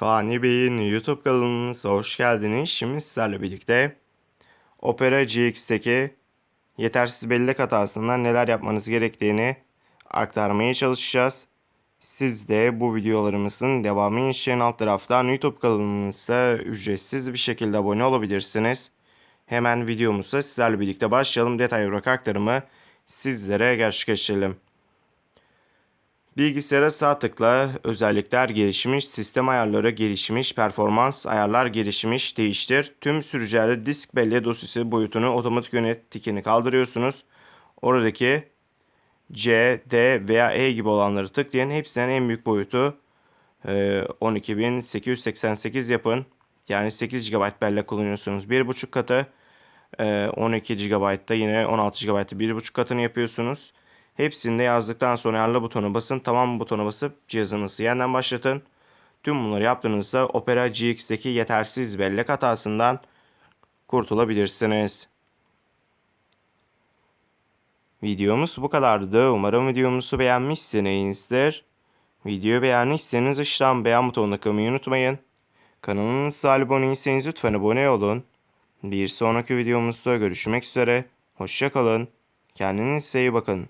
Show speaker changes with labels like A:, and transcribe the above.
A: Fani Bey'in YouTube kanalınıza hoş geldiniz. Şimdi sizlerle birlikte Opera GX'teki yetersiz bellek hatasından neler yapmanız gerektiğini aktarmaya çalışacağız. Siz de bu videolarımızın devamı için alt taraftan YouTube kanalımıza ücretsiz bir şekilde abone olabilirsiniz. Hemen videomuza sizlerle birlikte başlayalım. Detay olarak aktarımı sizlere gerçekleştirelim. Bilgisayara sağ tıkla özellikler gelişmiş, sistem ayarları gelişmiş, performans ayarlar gelişmiş, değiştir. Tüm sürücülerde disk belleği dosyası boyutunu otomatik yönet tikini kaldırıyorsunuz. Oradaki C, D veya E gibi olanları tıklayın. Hepsinin en büyük boyutu e, 12888 yapın. Yani 8 GB bellek kullanıyorsunuz. 1.5 katı e, 12 GB'da yine 16 GB'da 1.5 katını yapıyorsunuz. Hepsini yazdıktan sonra ayarla butonu basın. Tamam butona basıp cihazınızı yeniden başlatın. Tüm bunları yaptığınızda Opera GX'deki yetersiz bellek hatasından kurtulabilirsiniz. Videomuz bu kadardı. Umarım videomuzu beğenmişsinizdir. Videoyu beğendiyseniz aşağıdan beğen butonuna kılmayı unutmayın. Kanalımıza abone değilseniz lütfen abone olun. Bir sonraki videomuzda görüşmek üzere. Hoşçakalın. Kendinize iyi bakın.